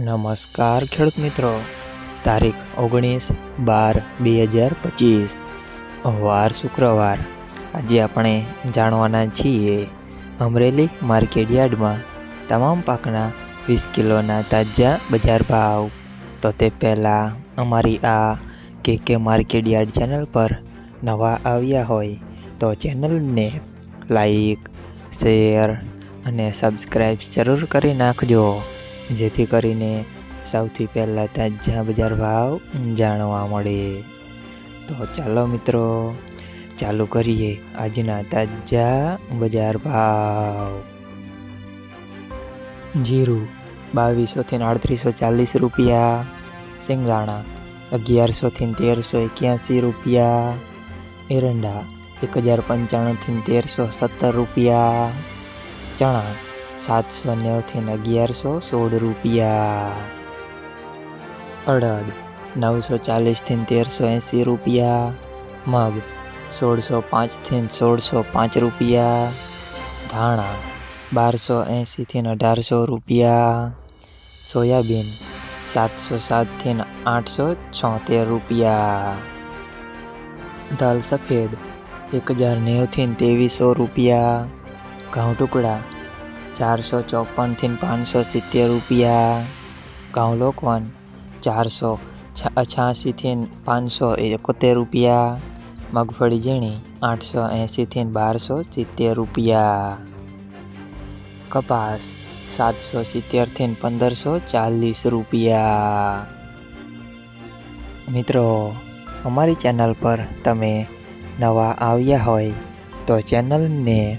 નમસ્કાર ખેડૂત મિત્રો. તારીખ ઓગણીસ બાર બે હજાર પચીસ. વાર શુક્રવાર. આજે આપણે જાણવાના છીએ અમરેલી માર્કેટ યાર્ડમાં તમામ પાકના વીસ કિલોના તાજા બજાર ભાવ. તો તે પહેલાં અમારી આ કે કે માર્કેટ યાર્ડ ચેનલ પર નવા આવ્યા હોય તો ચેનલને લાઈક, શેર અને સબસ્ક્રાઈબ જરૂર કરી નાખજો. જેથી કરીને સૌથી પહેલાં તાજા બજાર ભાવ જાણવા મળે. તો ચાલો મિત્રો, ચાલુ કરીએ આજના તાજા બજાર ભાવ. જીરું બાવીસોથી આડત્રીસો ચાલીસ રૂપિયા સિંગાણા અગિયારસોથી તેરસો એક્યાસી રૂપિયા, એરંડા એક હજાર પંચાણુંથી તેરસો સત્તર રૂપિયા, ચણા સાતસો નેવથી અગિયારસો સોળ રૂપિયા. અડદ નવસો ચાલીસથી તેરસો એંસી રૂપિયા. મગ સોળસો પાંચથી સોળસો પાંચ રૂપિયા. ધાણા બારસો એંસીથી અઢારસો રૂપિયા. સોયાબીન સાતસો સાતથી આઠસો છોતેર રૂપિયા. દાલ સફેદ એક હજાર નેવથી ત્રેવીસો રૂપિયા. ઘઉં ટુકડા ચારસો ચોપનથી પાંચસો સિત્તેર રૂપિયા. ઘઉં લોકવન, ચારસો છ્યાસીથી પાંચસો એકોતેર રૂપિયા. મગફળી ઝીણી, આઠસો એંસીથી બારસો સિત્તેર રૂપિયા. કપાસ, સાતસો સિત્તેરથી પંદરસો ચાલીસ રૂપિયા. મિત્રો, અમારી ચેનલ પર તમે નવા આવ્યા હોય તો ચેનલને